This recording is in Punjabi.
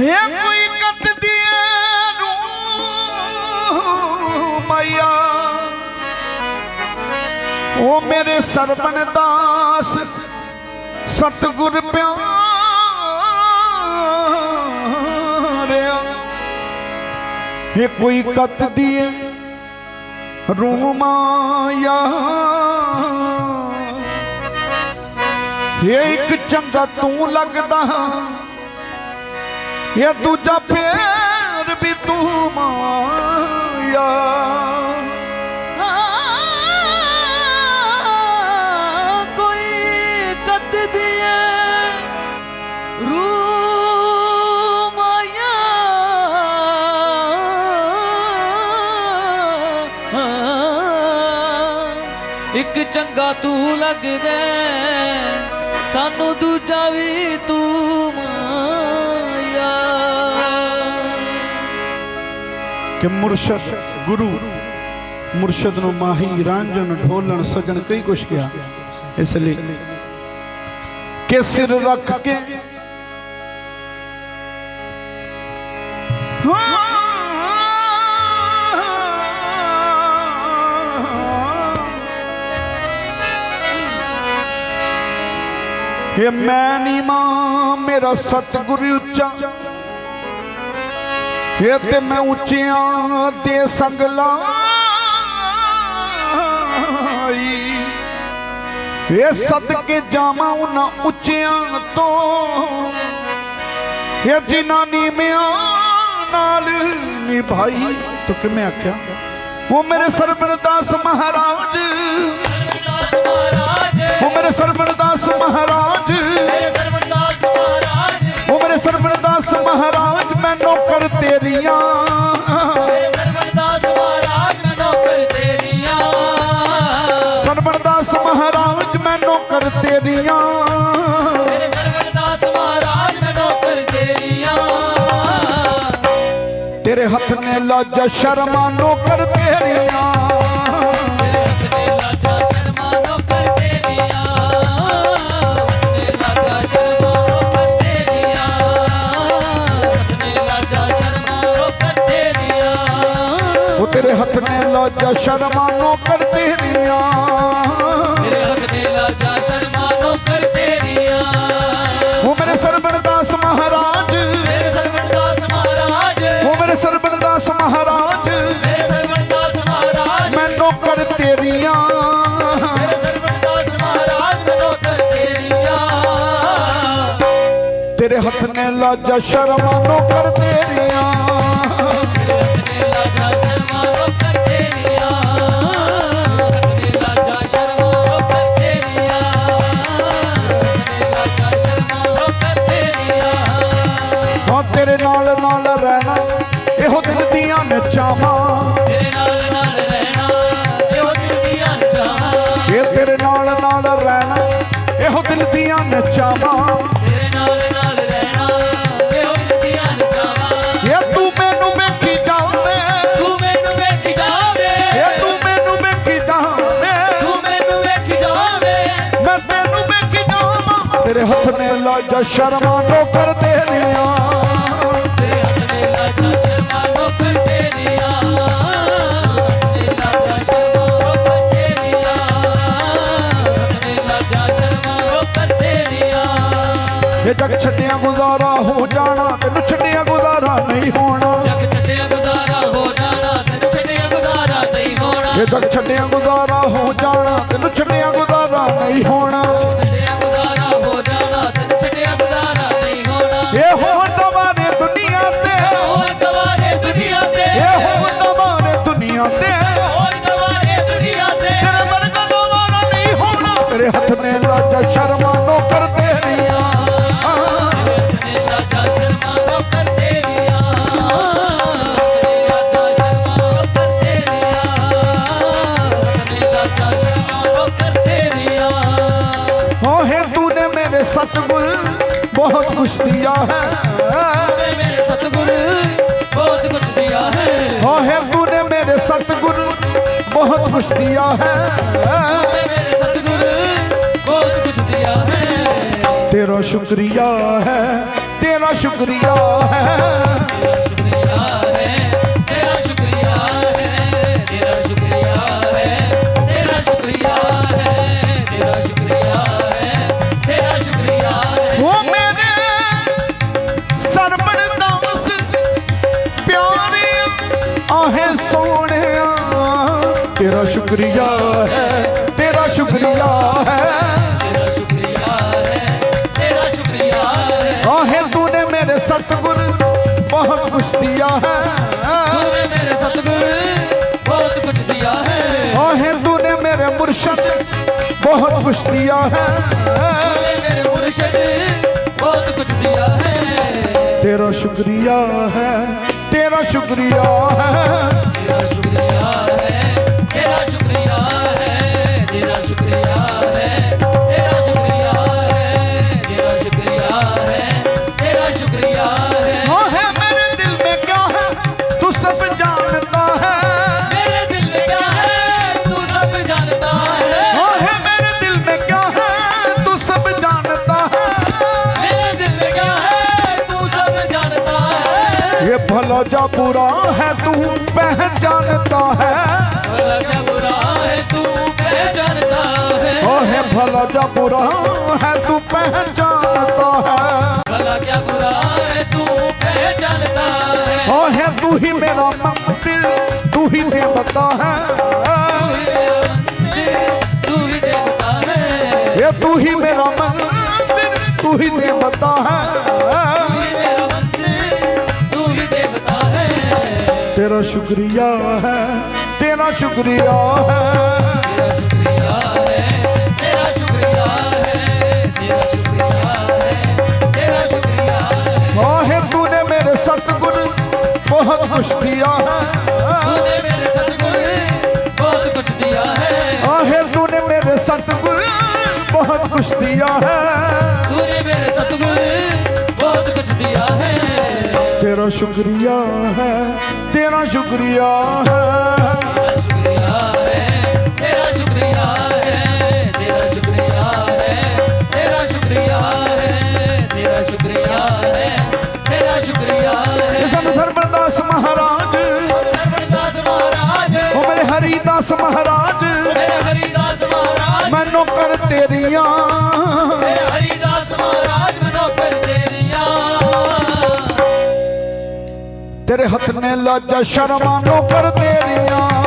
ਇਹ ਕੋਈ ਕੱਤ ਦੀਏ ਰੂ ਮਾਇਆ ਉਹ ਮੇਰੇ ਸਰਬਨ ਦਾਸ, ਸਤਗੁਰ ਪਿਆਰਿਆ। ਇਹ ਕੋਈ ਕੱਤ ਦੀਏ ਰੂ ਮਾਇਆ। ਇਹ ਇੱਕ ਚੰਗਾ ਤੂੰ ਲੱਗਦਾ ਇਹ ਦੂਜਾ ਫੇਰ ਵੀ ਤੂੰ ਮਾਇਆ। ਕੋਈ ਕੱਤ ਦੀਏ ਰੂ ਮਾਇਆ। ਇੱਕ ਚੰਗਾ ਤੂੰ ਲੱਗਦਾ ਸਾਨੂੰ ਦੂਜਾ ਵੀ ਤੂੰ ਕਿ ਮੁਰਸ਼ਦ ਗੁਰੂ ਮੁਰਸ਼ਦ ਨੂੰ ਮਾਹੀ ਰਾਂਝਣ, ਢੋਲਣ, ਸਜਣ ਕਈ ਕੁਛ ਕਿਹਾ। ਇਸ ਲਈ ਕਿ ਸਿਰ ਰੱਖ ਕੇ ਇਹ ਮੈਂ ਨੀ ਮਾਂ, ਮੇਰਾ ਸਤਿਗੁਰ ਉੱਚਾ। ਇਹ ਤੇ ਮੈਂ ਉੱਚਿਆਂ ਦੇ ਸੰਗ ਲਾਈ। ਇਹ ਸਦਕੇ ਜਾਵਾਂ ਉਹਨਾਂ ਉੱਚਿਆਂ ਤੋਂ। ਇਹ ਜਿਨ੍ਹਾਂ ਨੀਵਿਆਂ ਨਾਲ ਨਿਭਾਈ। ਤੂੰ ਕਿਵੇਂ ਆਖਿਆ? ਉਹ ਮੇਰੇ ਸਰਬਨਦਾਸ ਮਹਾਰਾਜ। ਉਹ ਮੇਰੇ ਸਰਬਨਦਾਸ ਮਹਾਰਾਜ। ਤੇਰੀਆਂ। ਮੇਰੇ ਮਹਾਰਾਜ ਮੈਂ ਨੌਕਰ ਤੇਰੀਆਂ। ਮਹਾਰਾਜ ਮੈਂ ਨੌਕਰ ਤੇਰੀਆਂ। ਮੇਰੇ ਮਹਾਰਾਜ ਮੈਂ ਨੌਕਰ ਤੇਰੀਆਂ। ਤੇਰੇ ਹੱਥ ਨੇ ਲਾਜਾ ਸ਼ਰਮਾ ਨੌਕਰ ਤੇਰੀਆਂ। ਤੇਰੇ ਹੱਥ ਨੇ ਲਾਜਾ ਸ਼ਰਮਾ ਨੌਕਰ ਤੇਰੀਆਂ। ਤੇਰੇ ਹੱਥ ਨੇ ਲਾਜਾ ਸ਼ਰਮਾ ਨੌਕਰ ਤੇਰੀਆਂ। ਉਹ ਮੇਰੇ ਸਰਬਨਦਾਸ ਮਹਾਰਾਜ। ਮੇਰੇ ਸਰਵਦਾਸ ਮਹਾਰਾਜ। ਉਹ ਮੇਰੇ ਮਹਾਰਾਜ। ਮੇਰੇ ਸਰਵਦਾਸ ਮਹਾਰਾਜ। ਮੇਰੇ ਸਰਵਦਾਸ ਮਹਾਰਾਜ ਮੈਂ ਨੌਕਰ ਤੇਰੀਆਂ। ਤੇਰੇ ਹੱਥ ਨੇ ਲਾਜਾ ਸ਼ਰਮਾ ਨੌਕਰ ਤੇਰੀਆਂ। ਹਾਂ ਤੇਰੇ ਨਾਲ ਨਾਲ ਰਹਿਣਾ ਇਹੋ ਦਿਲ ਦੀਆਂ ਨਚਾਵਾਂ। ਤੇਰੇ ਨਾਲ ਨਾਲ ਰਹਿਣਾ ਇਹੋ ਦਿਲ ਦੀਆਂ ਚਾਹਾਂ ਇਹ ਤੇਰੇ ਨਾਲ ਨਾਲ ਰਹਿਣਾ ਇਹੋ ਦਿਲ ਦੀਆਂ ਨਚਾਵਾਂ। ਤੇਰੇ ਹੱਥ ਨੇ ਲਾਜਾ ਸ਼ਰਮਾ ਨੌਕਰ ਤੇਰੀਆਂ। ਤੇਰੇ ਹੱਥ ਨੇ ਲਾਜਾ ਸ਼ਰਮਾ ਨੌਕਰ ਤੇਰੀਆਂ ਹੱਥ ਨੇ ਸ਼ਰਮਾ ਨੌਕਰ ਤੇਰੀਆਂ ਹੱਥ ਨੇ ਸ਼ਰਮਾ ਨੌਕਰ ਤੇਰੀਆਂ ਇਹ ਜਗ ਛੱਡਿਆ ਗੁਜ਼ਾਰਾ ਹੋ ਜਾਣਾ ਤੈਨੂੰ ਛੱਡਿਆ ਗੁਜ਼ਾਰਾ ਨਹੀਂ ਹੋਣਾ ਜਗ ਛੱਡਿਆ ਗੁਜ਼ਾਰਾ ਹੋ ਜਾਣਾ, ਤੈਨੂੰ ਛੱਡਿਆ ਗੁਜ਼ਾਰਾ ਨਹੀਂ ਹੋਣਾ। ਇਹ ਜਗ ਛੱਡਿਆ ਗੁਜ਼ਾਰਾ ਹੋ ਜਾਣਾ, ਤੈਨੂੰ ਛੱਡਿਆ ਗੁਜ਼ਾਰਾ ਨਹੀਂ ਹੋਣਾ। ਸਤਗੁਰ ਬਹੁਤ ਕੁਛ ਦਿਆ ਹੈ। ਤੇ ਮੇਰੇ ਸਤਿਗੁਰ ਬਹੁਤ ਕੁਝ ਦਿਆ ਹੈ। ਹੋ ਹੈ ਤੂਨੇ ਮੇਰੇ ਸਤਗੁਰ ਬਹੁਤ ਕੁਛ ਦਿਆ ਹੈ। ਤੇ ਮੇਰੇ ਸਤਿਗੁਰ ਬਹੁਤ ਕੁਝ ਦਿਆ ਹੈ। ਤੇਰਾ ਸ਼ੁਕਰੀਆ ਹੈ ਤੇਰਾ ਸ਼ੁਕਰੀਆ ਹੈ। शुक्रिया है, तेरा शुक्रिया है। आहे, तूने मेरे सतगुर, बहुत कुछ दिया है। तूने मेरे सतगुरु बहुत कुछ दिया है आहे, तूने मेरे मुर्शद, बहुत कुछ दिया है मेरे मुर्शिद बहुत कुछ दिया है तेरा शुक्रिया है। तेरा शुक्रिया है, तेरा शुक्रिया है। Yeah. ਹਲੋਜਾ ਬੁਰਾ ਹੈ, ਤੂੰ ਪਹਿਚਾਨਦਾ ਹੈ। ਬੁਰਾ ਹੈ ਤੂੰ ਪਹਿਚਾਨਦਾ ਹੈ ਓਏ ਹਲੋਜਾ ਬੁਰਾ ਹੈ, ਤੂੰ ਪਹਿਚਾਨਦਾ ਹੈ। ਹਲੋਜਾ ਹੈ ਤੂੰ ਪਹਿਚਾਨਦਾ ਹੀ ਮੇਰਾ ਮੰਦਿਰ, ਤੂੰ ਹੀ ਦੇਵਤਾ ਹੈ। ਤੂੰ ਹੀ ਮੇਰਾ ਮੰਦਿਰ, ਤੂੰ ਹੀ ਦੇਵਤਾ ਹੈ। ਤੇਰਾ ਸ਼ੁਕਰੀਆ ਹੈ, ਤੇਰਾ ਸ਼ੁਕਰੀਆ ਹੈ। ਸ਼ੁਕਰੀਆ ਹੈ ਸ਼ੁਕਰੀਆ ਹੈ ਤੂੰ ਨੇ ਮੇਰੇ ਸਤਗੁਰ ਬਹੁਤ ਕੁਛ ਦਿਆ ਹੈ। ਬਹੁਤ ਕੁਛ ਦਿਆ ਨੇ ਮੇਰੇ ਸਤਗੁਰ ਬਹੁਤ ਕੁਛ ਦਿਆ ਹੈ ਮੇਰੇ ਸਤਗੁਰ ਬਹੁਤ ਕੁਛ ਦਿਆ ਹੈ। ਤੇਰਾ ਸ਼ੁਕਰੀਆ ਹੈ ਤੇਰਾ ਸ਼ੁਕਰੀਆ ਹੈ। ਸ਼ੁਕਰੀਆ ਤੇਰਾ ਸ਼ੁਕਰੀਆ ਹੈ ਤੇਰਾ ਸ਼ੁਕਰੀਆ ਤੇਰਾ ਸ਼ੁਕਰੀਆ ਤੇਰਾ ਸ਼ੁਕਰੀਆ ਤੇਰਾ ਸ਼ੁਕਰੀਆ ਹੈ। ਸੰਤ ਮਹਾਰਾਜ। ਸਰਬਦਾਸ ਮਹਾਰਾਜ। ਉਹ ਮੇਰੇ ਹਰੀ ਦਾਸ ਮਹਾਰਾਜ। ਹਰੀ ਦਾਸ ਮਹਾਰਾਜ। ਮੈਨੂੰ ਕਰ ਤੇਰੀਆਂ। ਲੱਜ ਸ਼ਰਮਾਂ ਨੂੰ ਕਰ ਤੇਰੀਆਂ